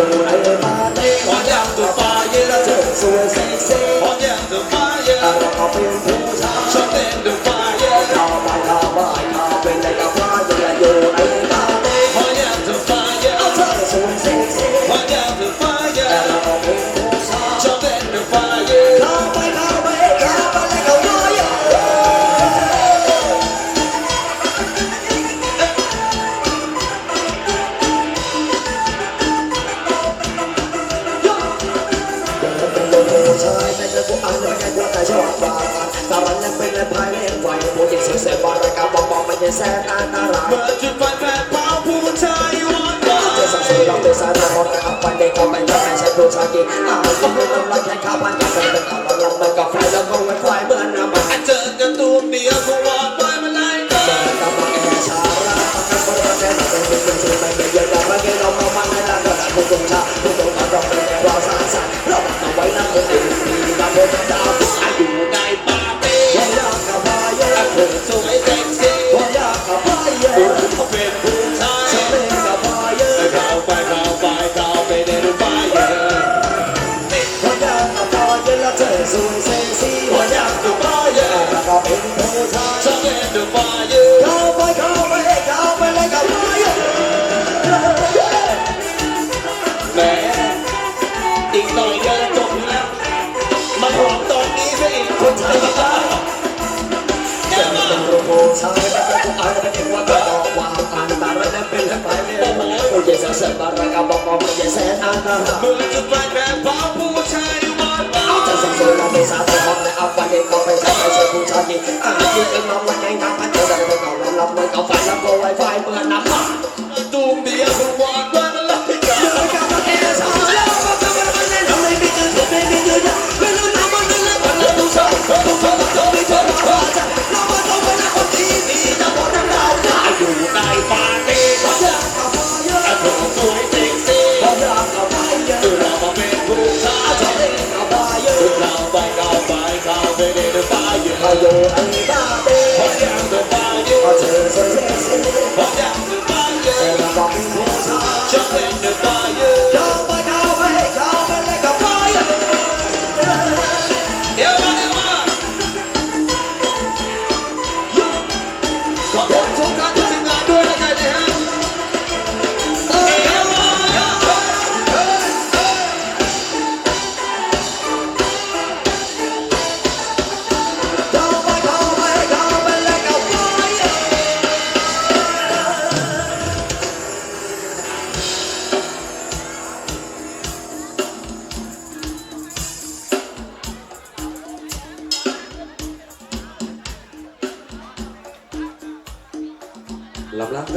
后来我酿的发也我酿的发也 แสนอันตรายเมื่อจุดไฟแปดเผาผู้ชายวันไหวเจอสังสีร้องเดือดสาร้องกับวันเด็กก็เม่รักแต่ใช่ผู้ชากินอาารก็ไม่ต้องรักแค่ข้าวพันกับใส่เป็นข้าวลองมันก็ไฟแล้วก็ไม่ไฟเบื่อน้ำมันเจอกันตัวเดียวคงวอดไปมาได้เจอกับมาแก่ชาวราประกันคนละแค่เป็นเป็นเป็นไม่เป็นเยอะแต่ว่าแกับกระเรามามันให้ตาก็ได้ผู้ชมชาผู้ชมมาต้องเป็นเราสร้างสรรค์ Barack Obama, yes, and I'm not. ผู้ชายที่อ่านที่เอ็นน้องวันไหงน้ำพัดเจอแต่ไม่ต้อาลำลำเมื่อเขาไฟลำโพไวไฟเบื่อน้ำพัด 还有二大伯漂的大爷二 Belak-belak.